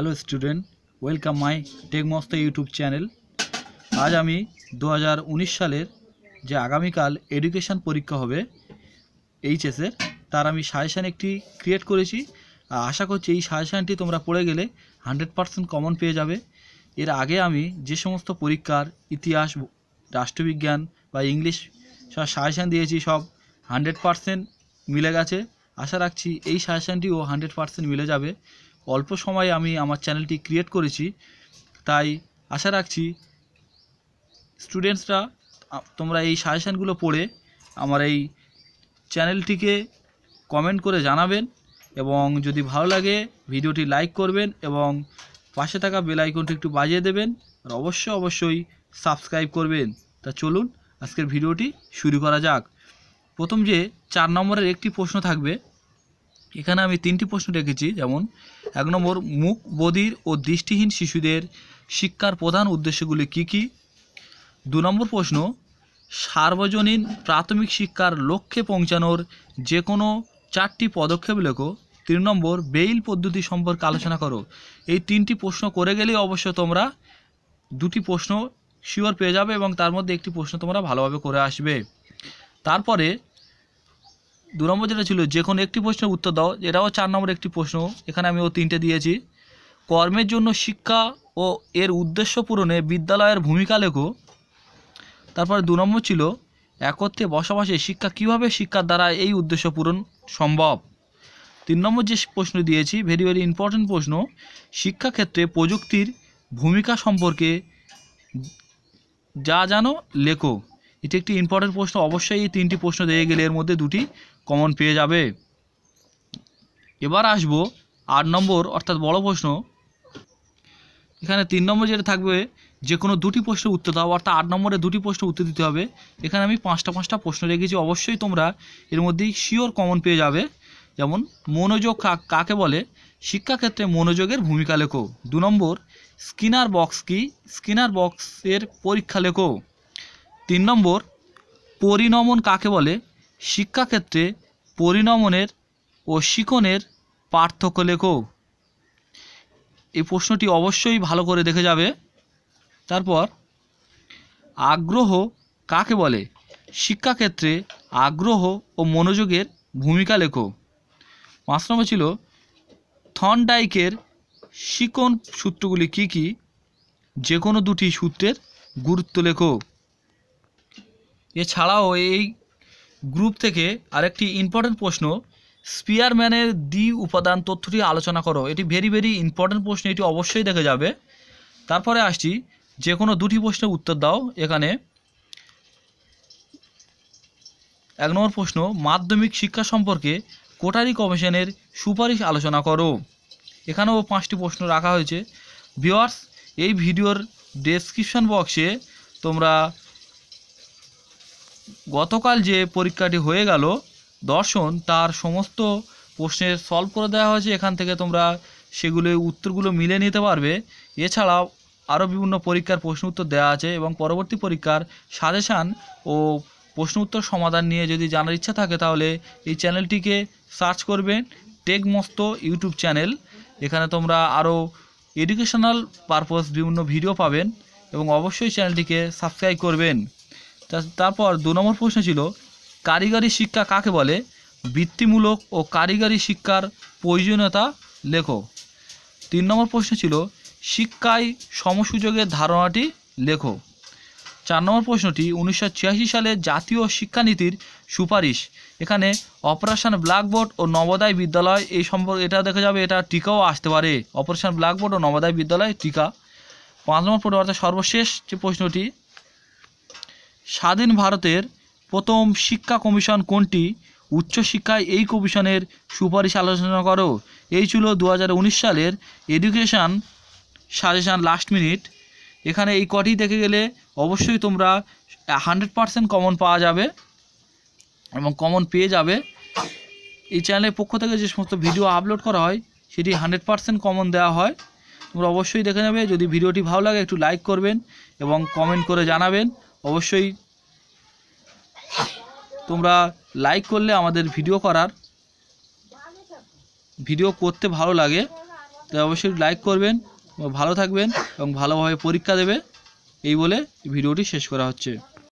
Hello student, welcome my টেকমস্ত YouTube channel. আজ আমি দু হাজার উনিশ সালের যে আগামীকাল এডুকেশন পরীক্ষা হবে, এইচএসের, তার আমি সাজেশান একটি ক্রিয়েট করেছি। আশা করছি এই সাজেশানটি তোমরা পড়ে গেলে হান্ড্রেড পারসেন্ট কমন পেয়ে যাবে। এর আগে আমি যে সমস্ত পরীক্ষার ইতিহাস, রাষ্ট্রবিজ্ঞান বা ইংলিশ সব সাজেশান দিয়েছি, সব হান্ড্রেড পারসেন্ট মিলে গেছে। আশা রাখছি এই সাজেশানটিও হান্ড্রেড পারসেন্ট মিলে যাবে। অল্প সময়ে আমি আমার চ্যানেলটি ক্রিয়েট করেছি। তাই আশা রাখছি স্টুডেন্টসরা, তোমরা এই সাজেশানগুলো পড়ে আমার এই চ্যানেলটিকে কমেন্ট করে জানাবেন এবং যদি ভালো লাগে ভিডিওটি লাইক করবেন এবং পাশে থাকা বেল আইকনটি একটু বাজিয়ে দেবেন আর অবশ্যই অবশ্যই সাবস্ক্রাইব করবেন। তা চলুন আজকের ভিডিওটি শুরু করা যাক। প্রথম যে চার নম্বরের একটি প্রশ্ন থাকবে এখানে আমি তিনটি প্রশ্ন রেখেছি, যেমন, এক নম্বর, মুখ বধির ও দৃষ্টিহীন শিশুদের শিক্ষার প্রধান উদ্দেশ্যগুলি কি কি? দু নম্বর প্রশ্ন, সার্বজনীন প্রাথমিক শিক্ষার লক্ষ্যে পৌঁছানোর যে কোনো চারটি পদক্ষেপ লেখো। তিন নম্বর, বেইল পদ্ধতি সম্পর্কে আলোচনা করো। এই তিনটি প্রশ্ন করে গেলেই অবশ্য তোমরা দুটি প্রশ্ন শিওর পেয়ে যাবে এবং তার মধ্যে একটি প্রশ্ন তোমরা ভালোভাবে করে আসবে। তারপরে দু নম্বর যেটা ছিল, যে কোনো একটি প্রশ্নের উত্তর দাও, এটাও চার নম্বর একটি প্রশ্ন, এখানে আমি ও তিনটে দিয়েছি। কর্মের জন্য শিক্ষা ও এর উদ্দেশ্য পূরণে বিদ্যালয়ের ভূমিকা লেখো। তারপরে দু নম্বর ছিল, একত্রে বসবাসে শিক্ষা কীভাবে শিক্ষার দ্বারা এই উদ্দেশ্য পূরণ সম্ভব? তিন নম্বর যে প্রশ্ন দিয়েছি ভেরি ভেরি ইম্পর্টেন্ট প্রশ্ন, শিক্ষাক্ষেত্রে প্রযুক্তির ভূমিকা সম্পর্কে যা জানো লেখো। এটি একটি ইম্পর্ট্যান্ট প্রশ্ন, অবশ্যই এই তিনটি প্রশ্ন দিয়ে গেলে এর মধ্যে দুটি কমন পেয়ে যাবে। এবার আসব আট নম্বর, অর্থাৎ বড় প্রশ্ন। এখানে তিন নম্বর যেটা থাকবে, যে কোনো দুটি প্রশ্নের উত্তর দাও, অর্থাৎ আট নম্বরে দুটি প্রশ্ন উত্তর দিতে হবে। এখানে আমি পাঁচটা পাঁচটা প্রশ্ন রেখেছি, অবশ্যই তোমরা এর মধ্যেই শিওর কমন পেয়ে যাবে। যেমন, মনোযোগ কাকে বলে? শিক্ষাক্ষেত্রে মনোযোগের ভূমিকা লেখো। দু নম্বর, স্কিনার বক্স কি? স্কিনার বক্সের পরীক্ষা লেখো। তিন নম্বর, পরিণমন কাকে বলে? শিক্ষাক্ষেত্রে পরিণমনের ও শিখনের পার্থক্য লেখো। এই প্রশ্নটি অবশ্যই ভালো করে দেখে যাবে। তারপর, আগ্রহ কাকে বলে? শিক্ষাক্ষেত্রে আগ্রহ ও মনোযোগের ভূমিকা লেখো। পাঁচ নম্বর ছিল, থনডাইকের শিকন সূত্রগুলি কি কি? যে কোনো দুটি সূত্রের গুরুত্ব লেখো। এছাড়াও এই গ্রুপ থেকে আরেকটি ইম্পর্টেন্ট প্রশ্ন স্পিয়ারম্যানের দ্বি উপাদান তথ্যটি আলোচনা করো। এটি ভেরি ভেরি ইম্পর্টেন্ট প্রশ্ন, এটি অবশ্যই দেখে যাবে। তারপরে আসছি যে কোনো দুটি প্রশ্নের উত্তর দাও। এখানে এক নম্বর প্রশ্ন, মাধ্যমিক শিক্ষা সম্পর্কে কোটারি কমিশনের সুপারিশ আলোচনা করো। এখানেও পাঁচটি প্রশ্ন রাখা হয়েছে। ভিওয়ার্স এই ভিডিওর ডেসক্রিপশন বক্সে তোমরা গতকাল যে পরীক্ষাটি হয়ে গেল, দর্শন তার সমস্ত প্রশ্নের সলভ করে দেওয়া হয়েছে। এখান থেকে তোমরা সেগুলো, উত্তরগুলো মিলে নিতে পারবে। এছাড়াও আরও বিভিন্ন পরীক্ষার প্রশ্ন উত্তর দেওয়া আছে এবং পরবর্তী পরীক্ষার সাজেশান ও প্রশ্ন উত্তর সমাধান নিয়ে যদি জানার ইচ্ছা থাকে তাহলে এই চ্যানেলটিকে সার্চ করবেন, টেকমস্ত ইউটিউব চ্যানেল। এখানে তোমরা আরও এডুকেশনাল পারপস বিভিন্ন ভিডিও পাবেন এবং অবশ্যই চ্যানেলটিকে সাবস্ক্রাইব করবেন। তারপর দু নম্বর প্রশ্ন ছিল, কারিগরি শিক্ষা কাকে বলে? বৃত্তিমূলক ও কারিগরি শিক্ষার প্রয়োজনীয়তা লেখো। তিন নম্বর প্রশ্ন ছিল, শিক্ষায় সমসুযোগের ধারণাটি লেখো। চার নম্বর প্রশ্নটি উনিশশো ছিয়াশি সালে জাতীয় শিক্ষানীতির সুপারিশ। এখানে অপারেশন ব্ল্যাকবোর্ড ও নবোদয় বিদ্যালয় এই সম্পর্কে, এটা দেখা যাবে, এটা টিকাও আসতে পারে। অপারেশন ব্ল্যাকবোর্ড ও নবোদয় বিদ্যালয় টিকা। পাঁচ নম্বর অর্থাৎ সর্বশেষ যে প্রশ্নটি স্বাধীন ভারতের প্রথম শিক্ষা কমিশন কোনটি? উচ্চশিক্ষায় এই কমিশনের সুপারিশ আলোচনা করো। এই ছিল দু হাজার উনিশ সালের এডুকেশান সাজেশান লাস্ট মিনিট এখানে এই কটি দেখে গেলে অবশ্যই তোমরা হান্ড্রেড পারসেন্ট কমন পাওয়া যাবে এবং কমন পেয়ে যাবে। এই চ্যানেলের পক্ষ থেকে যে সমস্ত ভিডিও আপলোড করা হয়, সেটি হান্ড্রেড পারসেন্ট কমন দেওয়া হয়। তোমরা অবশ্যই দেখে নেবে। যদি ভিডিওটি ভালো লাগে, একটু লাইক করবেন এবং কমেন্ট করে জানাবেন। অবশ্যই তোমরা লাইক করলে আমাদের ভিডিও করার। ভিডিও করতে ভালো লাগে। তাই অবশ্যই লাইক করবেন, ভালো থাকবেন এবং ভালোভাবে পরীক্ষা দেবে। এই বলে ভিডিওটি শেষ করা হচ্ছে।